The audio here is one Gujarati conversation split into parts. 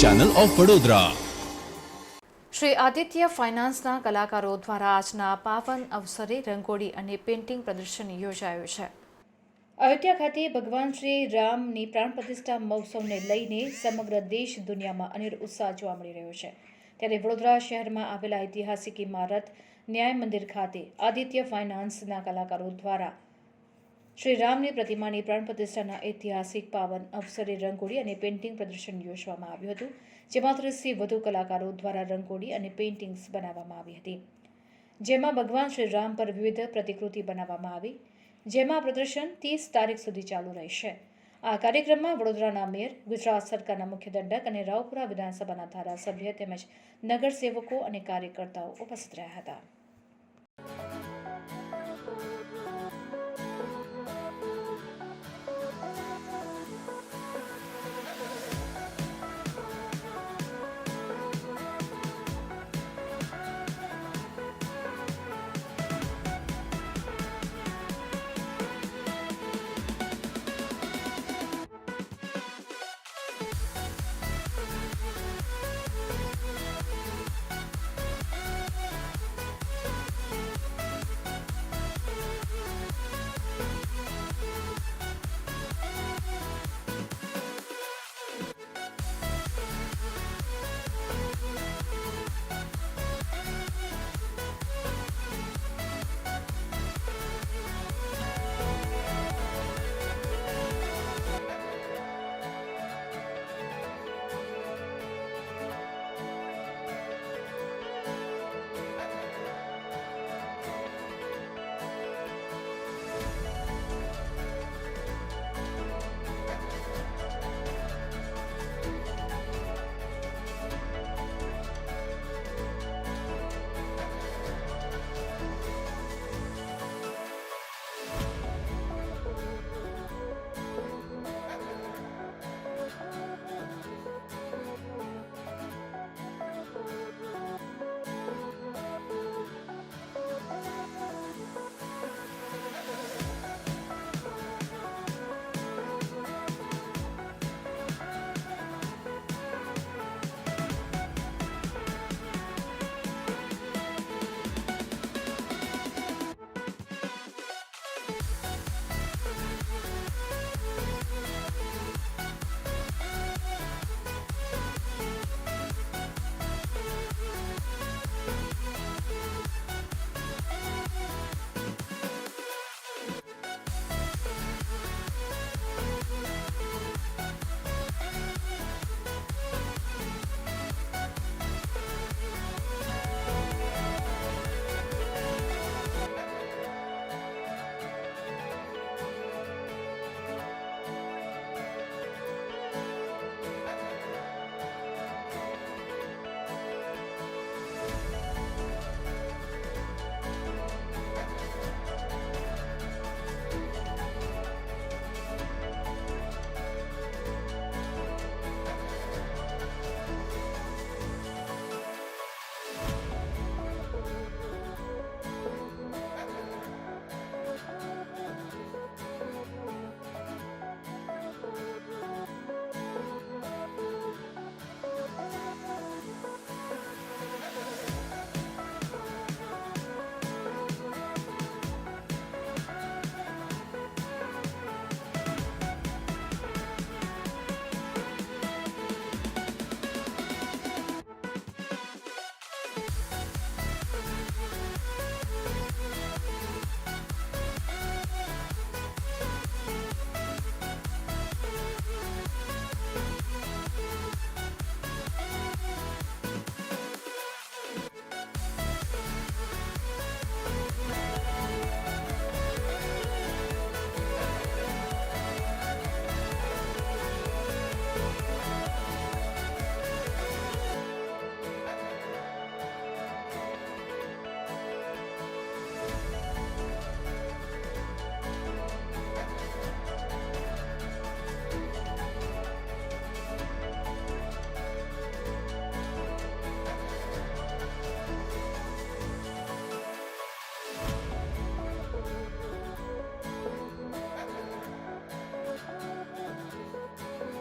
ચેનલ ઓફ વડોદરા શ્રી આદિત્ય ફાઇનાન્સના કલાકારો દ્વારા આજના પાવન અવસરે રંગોળી અને પેઇન્ટિંગ પ્રદર્શન યોજાયું છે. અયોધ્યા ખાતે ભગવાન શ્રી રામની પ્રાણ પ્રતિષ્ઠા મહોત્સવને લઈને સમગ્ર દેશ દુનિયામાં અનેર ઉત્સાહ જોવા મળી રહ્યો છે. ત્યારે વડોદરા શહેરમાં આવેલા ઐતિહાસિક ઇમારત ન્યાય મંદિર ખાતે આદિત્ય ફાઇનાન્સના કલાકારો દ્વારા શ્રી રામની પ્રતિમાની પ્રાણ પ્રતિષ્ઠાના ઐતિહાસિક પાવન અવસરે રંગોળી અને પેઇન્ટિંગ પ્રદર્શન યોજવામાં આવ્યું હતું, જેમાં ત્રીસથી વધુ કલાકારો દ્વારા રંગોળી અને પેઇન્ટિંગ્સ બનાવવામાં આવી હતી. જેમાં ભગવાન શ્રી રામ પર વિવિધ પ્રતિકૃતિ બનાવવામાં આવી, જેમાં પ્રદર્શન ત્રીસ તારીખ સુધી ચાલુ રહેશે. આ કાર્યક્રમમાં વડોદરાના મેયર, ગુજરાત સરકારના મુખ્ય દંડક અને રાવપુરા વિધાનસભાના ધારાસભ્ય તેમજ નગરસેવકો અને કાર્યકર્તાઓ ઉપસ્થિત રહ્યા હતા.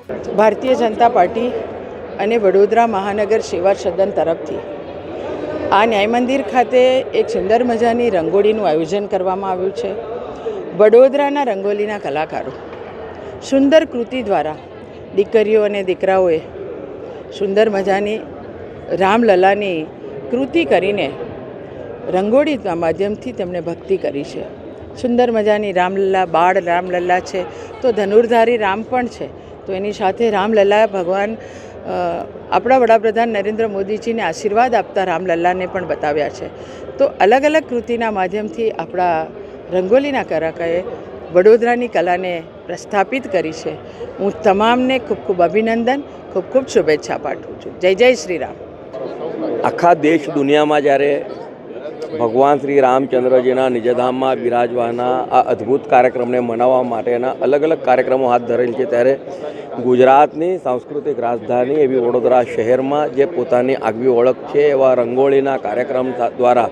ભારતીય જનતા પાર્ટી અને વડોદરા મહાનગર સેવા સદન તરફથી આ ન્યાય મંદિર ખાતે એક સુંદર મજાની રંગોળીનું આયોજન કરવામાં આવ્યું છે. વડોદરાના રંગોલીના કલાકારો, સુંદર કૃતિ દ્વારા દીકરીઓ અને દીકરાઓએ સુંદર મજાની રામલલાની કૃતિ કરીને રંગોળીના માધ્યમથી તેમણે ભક્તિ કરી છે. સુંદર મજાની રામલલ્લા બાળ રામલલ્લા છે, તો ધનુર્ધારી રામ પણ છે. તો એની સાથે રામલલ્લા ભગવાન આપણા વડાપ્રધાન નરેન્દ્ર મોદીજીને આશીર્વાદ આપતા રામલલ્લાને પણ બતાવ્યા છે. તો અલગ અલગ કૃતિના માધ્યમથી આપણા રંગોલીના કલાકારે વડોદરાની કલાને પ્રસ્થાપિત કરી છે. હું તમામને ખૂબ ખૂબ અભિનંદન, ખૂબ ખૂબ શુભેચ્છા પાઠવું છું. જય જય શ્રી રામ. આખા દેશ દુનિયામાં જ્યારે ભગવાન શ્રી રામચંદ્રજીના નિજધામમાં બિરાજવાના આ અદ્ભુત કાર્યક્રમને મનાવવા માટેના અલગ અલગ કાર્યક્રમો હાથ ધરેલ છે. ત્યારે ગુજરાતની સાંસ્કૃતિક રાજધાની એવી વડોદરા શહેરમાં જે પોતાની આગવી ઓળખ છે એવા રંગોળીના કાર્યક્રમ દ્વારા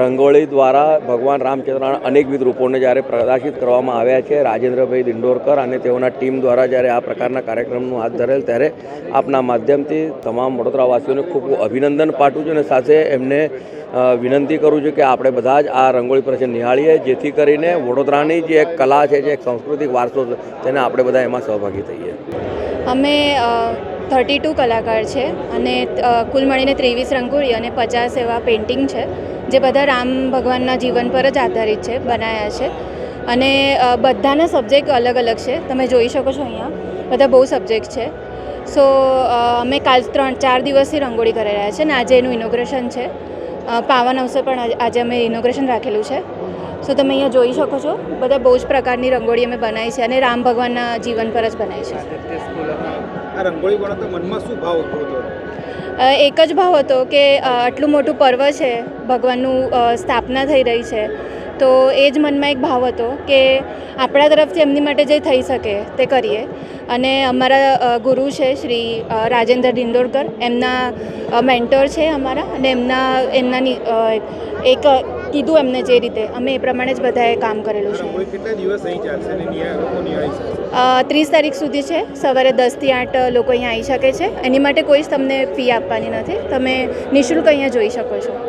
રંગોળી દ્વારા ભગવાન રામચંદ્રના અનેકવિધ રૂપોને જ્યારે પ્રદર્શિત કરવામાં આવ્યા છે, રાજેન્દ્રભાઈ દિંડોરકર અને તેઓના ટીમ દ્વારા જ્યારે આ પ્રકારના કાર્યક્રમનું હાથ ધરેલ, ત્યારે આપના માધ્યમથી તમામ વડોદરાવાસીઓને ખૂબ અભિનંદન પાઠવું છું અને સાથે એમને વિનંતી કરું છું કે આપણે બધા જ આ રંગોળી પ્રશ્ન નિહાળીએ, જેથી કરીને વડોદરાની જે એક કલા છે, જે એક સાંસ્કૃતિક વારસો છે, તેને આપણે બધા એમાં સહભાગી થઈએ. અમે થર્ટી ટુ કલાકાર છે અને કુલ મળીને ત્રેવીસ રંગોળી અને પચાસ એવા પેઇન્ટિંગ છે. જે બધા રામ ભગવાનના જીવન પર જ આધારિત છે બનાવ્યા છે. અને બધાના સબ્જેક્ટ અલગ અલગ છે. તમે જોઈ શકો છો અહીંયા. બધા બહુ સબ્જેક્ટ છે. સો અમે કાલ ત્રણ, ચાર દિવસથી રંગોળી કરી રહ્યા છે અને આજે એનું ઇનોગ્રેશન છે. પાવન અવસર પણ આજે- અમે ઇનોગ્રેશન રાખેલું છે. સો, તમે અહીંયા જોઈ શકો છો. બધા બહુ જ પ્રકારની રંગોળી અમે બનાવી છે અને રામ ભગવાનના જીવન પર જ બનાવી છે. રંગોળી મનમાં શું ભાવ એક જ ભાવ હતો કે આટલું મોટું પર્વ છે, ભગવાનનું સ્થાપના થઈ રહી છે. તો એ જ મનમાં એક ભાવ હતો કે, આપણા તરફથી એમની માટે જે થઈ શકે તે કરીએ. અને અમારા ગુરુ છે શ્રી રાજેન્દ્ર ડિંડોરકર એમના મેન્ટર છે અમારા અને એમના એમના એક કીધું એમને જે રીતે. અમે એ પ્રમાણે જ બધાએ કામ કરેલું છે. ત્રીસ તારીખ સુધી છે. સવારે દસથી આઠ લોકો અહીંયા આવી શકે છે. એની માટે કોઈ જ તમને ફી આપવાની નથી. તમે નિઃશુલ્ક અહીંયા જોઈ શકો છો.